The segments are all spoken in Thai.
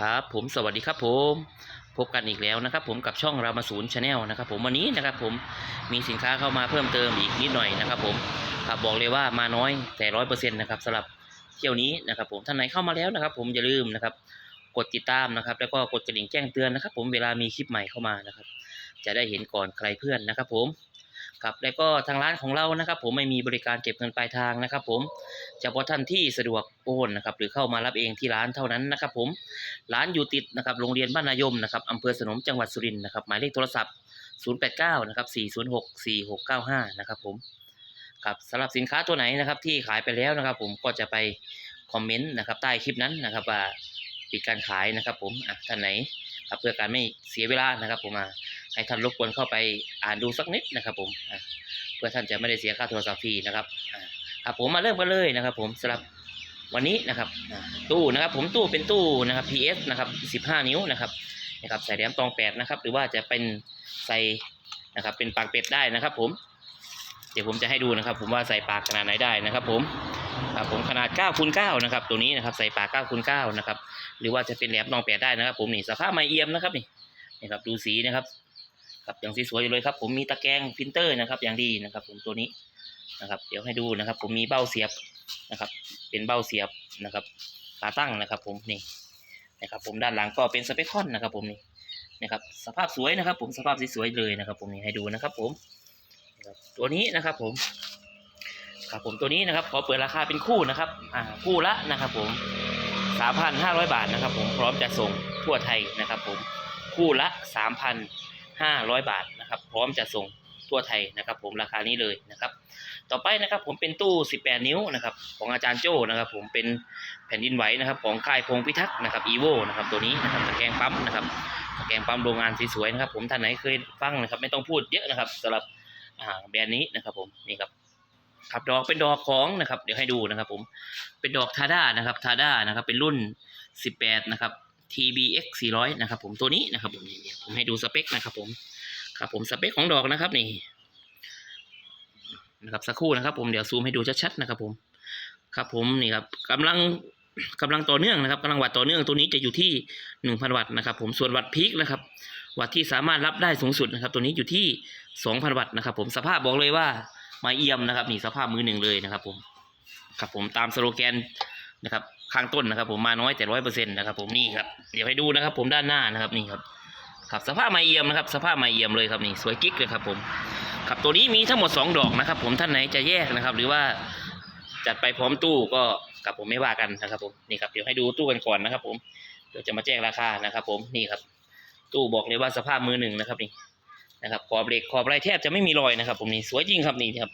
ครับผมสวัสดีครับผมพบกันอีกแล้วนะครับ ผมกับช่องรามาศูนย์ชาแนลนะครับ ผมวันนี้นะครับผมมีสินค้าเข้ามาเพิ่มเติมอีกนิดหน่อยนะครับ ผมครับบอกเลยว่ามาน้อยแต่ร้อยเปอร์เซ็นต์นะครับสำหรับเที่ยวนี้นะครับ ผมท่านไหนเข้ามาแล้วนะครับ ผมอย่าลืมนะครับ กดติดตามนะครับ แล้วก็กดกระดิ่งแจ้งเตือนนะครับ ผมเวลามีคลิปใหม่เข้ามานะครับ จะได้เห็นก่อนใครเพื่อนนะครับ ผม ครับแล้วก็ทางร้านของเรานะครับ ผมไม่มีบริการเก็บเงินปลายทางนะครับ ผมเฉพาะท่านที่สะดวกโอนนะครับ หรือเข้ามารับเองที่ร้านเท่านั้นนะครับ ผมร้านอยู่ติดนะครับโรงเรียนบ้านนายมนะครับอำเภอสนมจังหวัดสุรินทร์นะครับหมายเลขโทรศัพท์ 089นะครับ406 4695นะครับผมครับสำหรับสินค้าตัวไหนนะครับ ที่ขายไปแล้วนะครับ ผมก็จะไปคอมเมนต์นะครับใต้คลิปนั้นนะครับว่าปิดการขายนะครับ ผมอะท่านไหนครับเพื่อการไม่เสียเวลานะครับ ผมอะ ให้ท่านรบกวนเข้าไปอ่านดูสักนิดนะครับ ผมเพื่อท่านจะไม่ได้เสียค่าโทรศัพท์ฟรีนะครับครับผมมาเริ่มกันเลยนะครับ ผมสำหรับวันนี้นะครับ ตู้นะครับผมตู้เป็นตู้นะครับ PS นะครับ 15 นิ้วนะครับนะครับใส่แหลมตองแปดนะครับ หรือว่าจะเป็นใส่นะครับ เป็นปากเป็ดได้นะครับ ผม เดี๋ยวผมจะให้ดูนะครับ ผมว่าใส่ปากขนาดไหนได้นะครับ ผมครับผมขนาด9คูณ9นะครับ ตัวนี้นะครับ ใส่ปาก9คูณ9นะครับ หรือว่าจะเป็นแหลมตองแปดได้นะครับ ผมนี่สภาพไม้เอี่ยมนะครับนี่นี่ครับดูสีนะครับ ครับอย่างสีสวยอยู่เลยครับ ผมมีตะแกรงพิมพ์เตอร์นะครับ อย่างดีนะครับ ผมตัวนี้นะครับ เดี๋ยวให้ดูนะครับ ผมมีเบ้าเสียบนะครับ เป็นเบ้าเสียบนะครับขาตั้งนะครับ ผมนี่นะครับ ผมด้านหลังก็เป็นสเปคคอนนะครับ ผมนี่นะครับ สภาพสวยนะครับ ผมสภาพสวยๆเลยนะครับ ผมนี่ให้ดูนะครับ ผมตัวนี้นะครับ ผมครับผมตัวนี้นะครับขอเปิดราคาเป็นคู่นะครับอ่าคู่ละนะครับผมสามพันห้าร้อยบาทนะครับ ผมพร้อมจะส่งทั่วไทยนะครับ ผมคู่ละสามพันห้าร้อยบาทนะครับ พร้อมจะส่งทั่วไทยนะครับ ผมราคานี้เลยนะครับ ต่อไปนะครับผมเป็นตู้ 18 นิ้วนะครับ ของอาจารย์โจ้นะครับ ผมเป็นแผ่นดินไหวนะครับ ของค่ายพงพิทักษ์นะครับอีโวนะครับตัวนี้นะครับตะแกรงปั๊มนะครับตะแกรงปั๊มโรงงานสวยๆนะครับผมท่านไหนเคยฟังนะครับ ไม่ต้องพูดเยอะนะครับสำหรับแบรนด์นี้นะครับ ผมนี่ครับครับดอกเป็นดอกของนะครับ เดี๋ยวให้ดูนะครับ ผมเป็นดอกทาด้านะครับทาด้านะครับ เป็นรุ่น 18 นะครับ TBX 400นะครับผมตัวนี้นะครับผมผมให้ดูสเปคนะครับผมครับผมสเปคของดอกนะครับนี่นะครับสักครู่นะครับ ผมเดี๋ยวซูมให้ดูชัดๆนะครับ ผมครับผมนี่ครับกำลังกำลังต่อเนื่องนะครับกำลังวัดต่อเนื่องตัวนี้จะอยู่ที่หนึ่งพันวัตต์นะครับ ผมส่วนวัตต์พีคนะครับ วัตต์ที่สามารถรับได้สูงสุดนะครับ ตัวนี้อยู่ที่สองพันวัตต์นะครับ ผมสภาพบอกเลยว่าไมาเอี่ยมนะครับนี่สภาพมือหนึ่งเลยนะครับ ผมครับผมตามสโลแกนนะครับ ข้างต้นนะครับ ผมมาน้อยแต่ร้อยเปอร์เซ็นต์นะครับ ผมนี่ครับเดี๋ยวให้ดูนะครับ ผมด้านหน้านะครับนี่ครับครับสภาพไมาเอี่ยมนะครับ สภาพไมาเอี่ยมเลยครับนี่สวยกิ๊กเลยครับ ผมครับตัวนี้มีทั้งหมด 2 ดอกนะครับ ผมท่านไหนจะแยกนะครับ หรือว่าจัดไปพร้อมตู้ก็กับผมไม่ว่ากันนะครับ ผมนี่ครับเดี๋ยวให้ดูตู้กันก่อนนะครับ ผมเดี๋ยวจะมาแจ้งราคานะครับ ผมนี่ครับ ตู้บอกเลยว่าสภาพมือหนึ่งนะครับนี่นะครับขอบเหล็กขอบอะไรแทบจะไม่มีรอยนะครับ ผมนี่สวยจริงครับนี่ครับ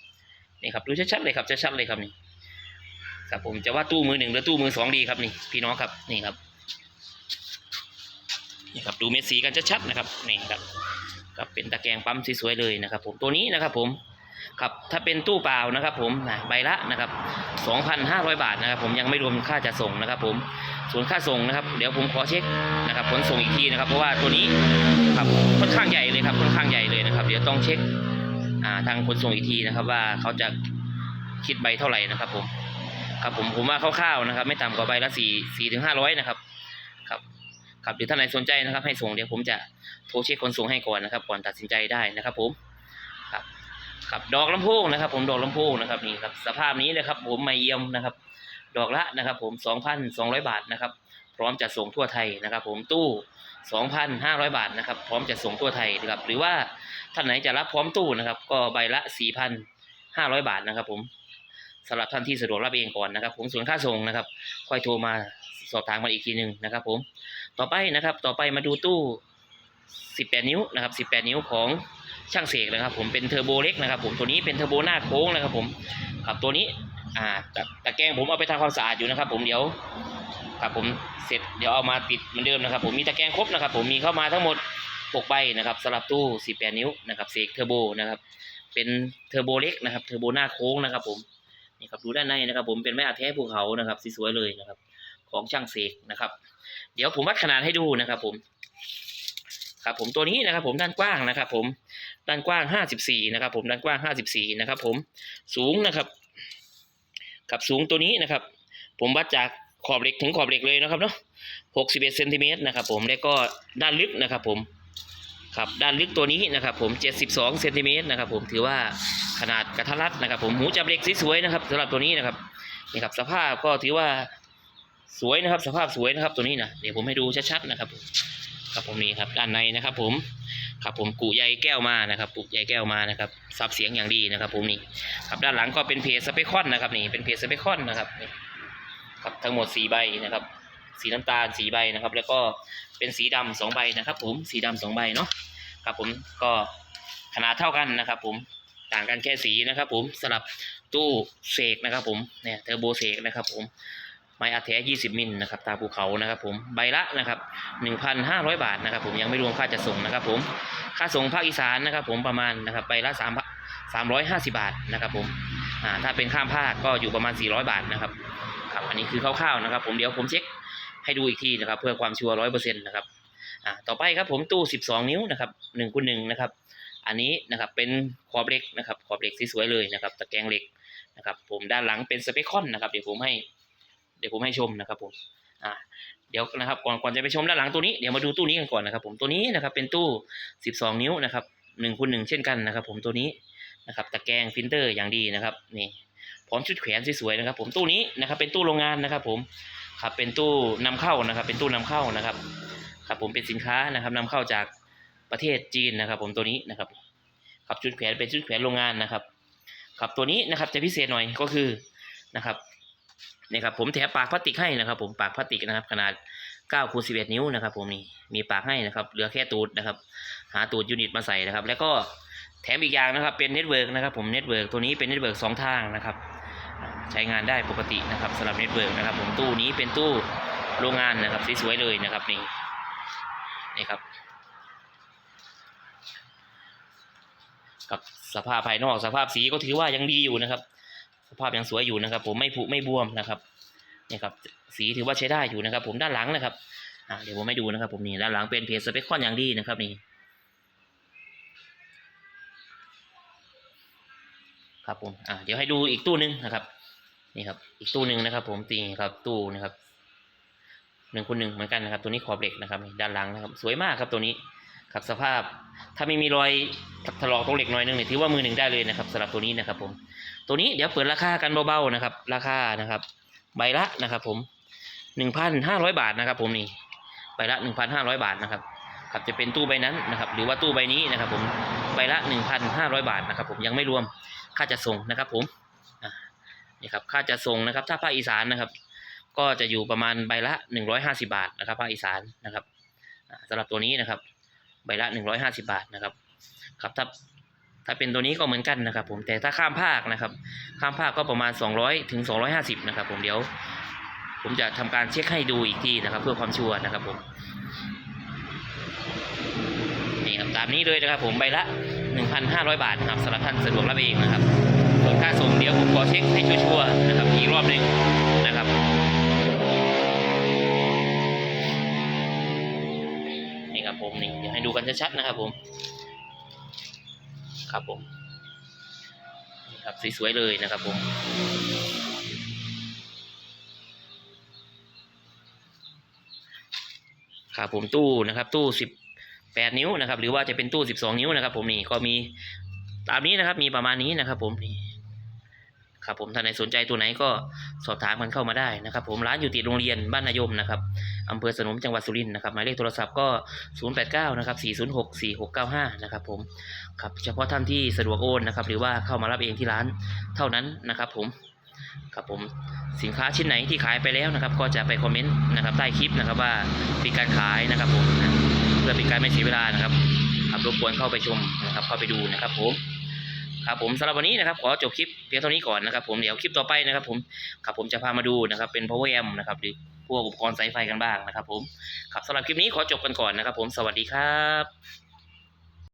นี่ครับดูชัดๆเลยครับชัดๆเลยครับนี่ ครับผมจะว่าตู้มือหนึ่งหรือตู้มือสองดีครับนี่พี่น้องครับนี่ครับนี่ครับดูเม็ดสีกันชัดๆนะครับนี่ครับครับเป็นตะแกรงปั๊มสวยๆเลยนะครับ ผมตัวนี้นะครับผมครับถ้าเป็นตู้เปล่านะครับ ผมนะใบละนะครับ 2,500 บาทนะครับ ผมยังไม่รวมค่าจัดส่งนะครับ ผมส่วนค่าส่งนะครับ เดี๋ยวผมขอเช็คนะครับขนส่งอีกทีนะครับ เพราะว่าตัวนี้ครับค่อนข้างใหญ่เลยครับค่อนข้างใหญ่เลยนะครับ เดี๋ยวต้องเช็คทางขนส่งอีกทีนะครับ ว่าเขาจะคิดใบเท่าไหร่นะครับ ผม ครับผมผมว่าคร่าวๆนะครับ ไม่ต่ำกว่าใบละสี่สี่ถึงห้าร้อยนะครับครับครับเดี๋ยวท่านไหนสนใจนะครับ ให้ส่งเดี๋ยวผมจะโทรเช็คคนส่งให้ก่อนนะครับ ก่อนตัดสินใจได้นะครับ ผมครับครับดอกลำโพงนะครับ ผมดอกลำโพงนะครับนี่ครับสภาพนี้เลยครับ ผมไม่เยี่ยมนะครับ ดอกละนะครับ ผม2,200บาทนะครับ พร้อมจะส่งทั่วไทยนะครับ ผมตู้2,500บาทนะครับ พร้อมจะส่งทั่วไทยนะครับ หรือว่าท่านไหนจะรับพร้อมตู้นะครับ ก็ใบละ4,500บาทนะครับ ผม สำหรับท่านที่สะดวกรับเองก่อนนะครับ ผมส่วนค่าส่งนะครับ ค่อยโทรมาสอบถามมาอีกทีหนึ่งนะครับ ผมต่อไปนะครับ ต่อไปมาดูตู้ 18 นิ้วนะครับ 18 นิ้วของช่างเสกนะครับ ผมเป็นเทอร์โบเล็กนะครับ ผมตัวนี้เป็นเทอร์โบหน้าโค้งนะครับ ผมครับตัวนี้อ่าตะตะแกรงผมเอาไปทำความสะอาดอยู่นะครับ ผมเดี๋ยวครับผมเสร็จเดี๋ยวเอามาติดเหมือนเดิมนะครับ ผมมีตะแกรงครบนะครับ ผมมีเข้ามาทั้งหมด6ใบนะครับสำหรับตู้ 18 นิ้วนะครับเสกเทอร์โบนะครับเป็นเทอร์โบเล็กนะครับเทอร์โบหน้าโค้งนะครับผม นี่ครับดูด้านในนะครับ ผมเป็นไม้อัดแท้ภูเขานะครับสวยๆเลยนะครับ ของช่างเสกนะครับ เดี๋ยวผมวัดขนาดให้ดูนะครับ ผม ครับ ผมตัวนี้นะครับ ผมด้านกว้างนะครับ ผมด้านกว้างห้าสิบสี่นะครับ ผมด้านกว้างห้าสิบสี่นะครับ ผมสูงนะครับกับสูงตัวนี้นะครับ ผมวัดจากขอบเหล็กถึงขอบเหล็กเลยนะครับเนาะ 61เซนติเมตรนะครับ ผมแล้วก็ด้านลึกนะครับ ผม ครับด้านลึกตัวนี้นะครับผม 72เซนติเมตรนะครับผมถือว่าขนาดกระทัดรัดนะครับ ผมหูจับเหล็กสวยๆนะครับสำหรับตัวนี้นะครับนี่ครับสภาพก็ถือว่าสวยนะครับ สภาพสวยนะครับตัวนี้นะเดี๋ยวผมให้ดูชัดๆนะครับผมครับผมนี่ครับด้านในนะครับ ผมครับผมกูใยแก้วมานะครับปุกใยแก้วมานะครับซับเสียงอย่างดีนะครับ ผมนี่ครับด้านหลังก็เป็นเพจสเปคอนนะครับนี่เป็นเพจสเปคอนนะครับนี่ครับทั้งหมดสีใบนะครับ สีน้ำตาลสีใบนะครับ แล้วก็เป็นสีดำสองใบนะครับผมสีดำสองใบเนาะครับผมก็ขนาดเท่ากันนะครับ ผมต่างกันแค่สีนะครับผมสลับตู้เสกนะครับผมเนี่ยเทอร์โบเสกนะครับ ผมไม้อัดแท้20 มิลนะครับตาภูเขานะครับผมใบละนะครับ 1,500 บาทนะครับ ผมยังไม่รวมค่าจัดส่งนะครับ ผมค่าส่งภาคอีสานนะครับ ผมประมาณนะครับใบละ3 350 บาทนะครับ ผมอ่าถ้าเป็นข้ามภาคก็อยู่ประมาณ 400 บาทนะครับครับอันนี้คือคร่าวๆนะครับ ผมเดี๋ยวผมเช็ค ให้ดูอีกทีนะครับ เพื่อความชัวร์ร้อยเปอร์เซ็นต์นะครับอ่าต่อไปครับผมตู้12นิ้วนะครับ1คูณ1นะครับ อันนี้นะครับเป็นขอบเหล็กนะครับขอบเหล็กสวยๆเลยนะครับ ตะแกรงเหล็กนะครับผมด้านหลังเป็นสเปคคอนนะครับเดี๋ยวผมให้เดี๋ยวผมให้ชมนะครับผมอ่าเดี๋ยวนะครับก่อนก่อนจะไปชมด้านหลังตัวนี้เดี๋ยวมาดูตู้นี้กันก่อนนะครับ ผมตัวนี้นะครับเป็นตู้ 12 นิ้วนะครับ1คูณ1เช่นกันนะครับ ผมตัวนี้นะครับตะแกรงฟิลเตอร์อย่างดีนะครับนี่พร้อมชุดแขวนสวยๆนะครับ ผมตู้นี้นะครับเป็นตู้โรงงานนะครับ ผม ครับเป็นตู้นำเข้านะครับ เป็นตู้นำเข้านะครับครับผมเป็นสินค้านะครับนำเข้าจากประเทศจีนนะครับ ผมตัวนี้นะครับครับชุดแขวนเป็นชุดแขวนโรงงานนะครับ ครับตัวนี้นะครับจะพิเศษหน่อยก็คือนะครับนี่ครับผมแถมปากพลาสติกให้นะครับ ผมปากพลาสติกนะครับ ขนาด9คูณ11 นิ้วนะครับ ผมนี่มีปากให้นะครับเหลือแค่ตูดนะครับ หาตูดยูนิตมาใส่นะครับ แล้วก็แถมอีกอย่างนะครับเป็นเน็ตเวิร์กนะครับ ผมเน็ตเวิร์กตัวนี้เป็นเน็ตเวิร์กสองทางนะครับ ใช้งานได้ปกตินะครับสำหรับเน็ตเวิร์กนะครับ ผมตู้นี้เป็นตู้โรงงานนะครับสวยๆเลยนะครับนี่นี่ครับ กับสภาพภายนอกสภาพสีก็ถือว่ายังดีอยู่นะครับ สภาพยังสวยอยู่นะครับ ผมไม่ผุไม่บวมนะครับนี่ครับสีถือว่าใช้ได้อยู่นะครับ ผมด้านหลังนะครับเดี๋ยวผมให้ดูนะครับ ผมนี่ด้านหลังเป็นเพจสเปคคอนอย่างดีนะครับนี่ครับผมอ่าเดี๋ยวให้ดูอีกตู้หนึ่งนะครับ นี่ครับ อีกตู้หนึ่งนะครับ ผมตีครับตู้นะครับหนึ่งคูณหนึ่งเหมือนกันนะครับ ตัวนี้ขอบเหล็กนะครับ ด้านหลังนะครับ สวยมากครับตัวนี้ครับสภาพ ถ้าไม่มีรอยถลอกตรงเหล็กหน่อยนึงเนี่ยถือว่ามือหนึ่งได้เลยนะครับสำหรับตัวนี้นะครับ ผม ตัวนี้เดี๋ยวเปิดราคากันเบาๆนะครับ ราคานะครับ ใบละนะครับ ผมหนึ่งพันห้าร้อยบาทนะครับ ผมนี่ใบละหนึ่งพันห้าร้อยบาทนะครับครับจะเป็นตู้ใบนั้นนะครับ หรือว่าตู้ใบนี้นะครับ ผมใบละหนึ่งพันห้าร้อยบาทนะครับ ผมยังไม่รวมค่าจัดส่งนะครับ ผมอ่า นี่ครับค่าจัดส่งนะครับ ถ้าภาคอีสานนะครับ ก็จะอยู่ประมาณใบละหนึ่งร้อยห้าสิบาทนะครับภาคอีสานนะครับอ่าหรับตัวนี้นะครับ ใบละหนึ่งร้อยห้าสิบาทนะครับครับถ้าถ้าเป็นตัวนี้ก็เหมือนกันนะครับ ผมแต่ถ้าข้ามภาคนะครับ ข้ามภาคก็ประมาณสองร้อยถึงสองร้อยห้าสิบนะครับ ผมเดี๋ยว ผมจะทำการเช็คให้ดูอีกทีนะครับ เพื่อความชัวร์นะครับผมนี่ครับตามนี้เลยนะครับ ผมใบละ 1,500 บาทนะครับสำหรับท่านสะดวกรับเองนะครับาส่งเดี๋ยวผมขอเช็คให้ชัวร์ๆนะครับอีกรอบหนึ่งนะครับนี่ครับผมนี่ให้ดูกันชัดๆนะครับผม ครับผมนี่ครับสวยๆเลยนะครับผมครับผมตู้นะครับตู้สิบแปดนิ้วนะครับ หรือว่าจะเป็นตู้สิบสองนิ้วนะครับ ผมนี่ก็มีตามนี้นะครับมีประมาณนี้นะครับ ผมนี่ ครับ ผมถ้าไหนสนใจตัวไหนก็สอบถามกันเข้ามาได้นะครับ ผมร้านอยู่ติดโรงเรียนบ้านนายมนะครับอำเภอสนมจังหวัดสุรินทร์นะครับหมายเลขโทรศัพท์ก็ 089นะครับ406 4695นะครับผมครับเฉพาะท่านที่สะดวกโอนนะครับ หรือว่าเข้ามารับเองที่ร้านเท่านั้นนะครับ ผมครับผมสินค้าชิ้นไหนที่ขายไปแล้วนะครับ ก็จะไปคอมเมนต์นะครับใต้คลิปนะครับว่าปิดการขายนะครับผมเพื่อเป็นการไม่เสียเวลานะครับครับรบกวนเข้าไปชมนะครับเข้าไปดูนะครับผม ครับผมสำหรับวันนี้นะครับขอจบคลิปเพียงเท่านี้ก่อนนะครับผมเดี๋ยวคลิปต่อไปนะครับผมครับผมจะพามาดูนะครับเป็น power amp นะครับหรือพวกอุปกรณ์สายไฟกันบ้างนะครับผมครับสำหรับคลิปนี้ขอจบกันก่อนนะครับผมสวัสดีครับ